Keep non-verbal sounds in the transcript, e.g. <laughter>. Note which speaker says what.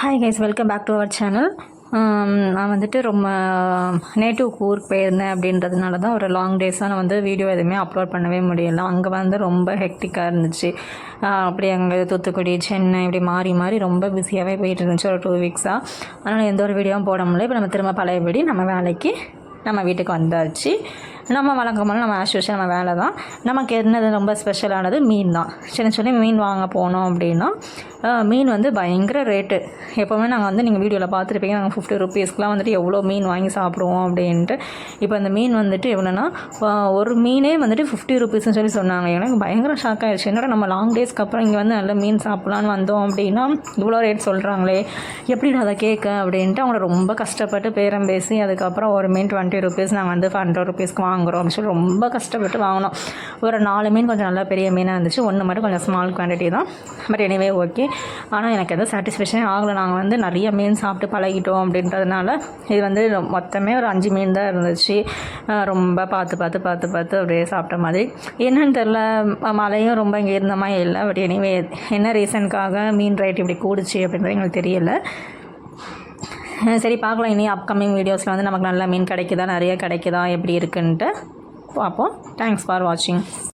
Speaker 1: Hi guys welcome back to our channel நான் வந்துட்டு ரொம்ப um, நேட்டிவ் ஊருக்கு போயிருந்தேன் அப்படின்றதுனால தான் ஒரு லாங் டேஸாக நான் வந்து வீடியோ எதுவுமே அப்லோட் பண்ணவே முடியல. அங்கே வந்து ரொம்ப ஹெக்டிக்காக இருந்துச்சு. அப்படி அங்கே தூத்துக்குடி சென்னை இப்படி மாறி மாறி ரொம்ப பிஸியாகவே போயிட்டு இருந்துச்சு ஒரு டூ வீக்ஸாக அதனால் எந்த ஒரு வீடியோவும் போட முடியல. இப்போ நம்ம திரும்ப பழையபடி நம்ம வேலைக்கு நம்ம வீட்டுக்கு வந்தாச்சு. நம்ம வழக்கமான நம்ம ஆஸ் யூஷுவல் நம்ம வேலை தான் நமக்கு என்னது ரொம்ப ஸ்பெஷலானது மீன் தான் சரி சொல்லி மீன் வாங்க போனோம் அப்படின்னா மீன் வந்து பயங்கர ரேட்டு எப்போவுமே நாங்கள் வந்து நீங்கள் வீடியோவில் பார்த்துருப்பீங்க நாங்கள் ஃபிஃப்டி ருபீஸ்க்குலாம் வந்துட்டு எவ்வளோ மீன் வாங்கி சாப்பிடுவோம் அப்படின்ட்டு. இப்போ இந்த மீன் வந்துட்டு எவ்வளோன்னா ஒரு மீனே வந்துட்டு ஃபிஃப்டி ருபீஸ்னு சொல்லி சொன்னாங்க. எனக்கு பயங்கர ஷாக் ஆகிடுச்சு என்னடா நம்ம லாங் டேஸ்க்கு அப்புறம் இங்கே வந்து நல்ல மீன் சாப்பிட்லான்னு வந்தோம் அப்படின்னா இவ்வளோ ரேட் சொல்கிறாங்களே எப்படி நான் அதை கேட்க அப்படின்ட்டு அவங்கள ரொம்ப கஷ்டப்பட்டு பேரம் பேசி அதுக்கப்புறம் ஒரு மீன் டுவெண்ட்டி ருபீஸ் நாங்கள் வந்து ஹண்ட்ரட் ருபீஸ்க்கு வாங்குகிறோம் அப்படின்னு சொல்லி ரொம்ப கஷ்டப்பட்டு வாங்கினோம். ஒரு நாலு மீன் கொஞ்சம் நல்லா பெரிய மீனாக இருந்துச்சு. ஒன்று மட்டும் கொஞ்சம் ஸ்மால் குவான்டிட்டி தான். பட் எனிவே ஓகே ஆனால் எனக்கு எதுவும் சாட்டிஸ்ஃபேக்ஷனே ஆகலை. நாங்கள் வந்து நிறைய மீன் சாப்பிட்டு பழகிட்டோம் அப்படின்றதுனால இது வந்து மொத்தமே ஒரு அஞ்சு மீன் தான் இருந்துச்சு. ரொம்ப பார்த்து பார்த்து பார்த்து பார்த்து அப்படியே சாப்பிட்ட மாதிரி. என்னன்னு தெரில மழையும் ரொம்ப இங்கே இருந்த மாதிரி இல்லை. பட் எனிவே என்ன ரீசனுக்காக மீன் ரேட் இப்படி கூடுச்சு அப்படின்றது எங்களுக்கு தெரியல. <laughs> சரி பார்க்கலாம். இனி அப்கமிங் வீடியோஸில் வந்து நமக்கு நல்ல மீன் கிடைக்குதா நிறைய கிடைக்குதா எப்படி இருக்குன்ட்டு பார்ப்போம். தேங்க்ஸ் ஃபார் வாட்சிங்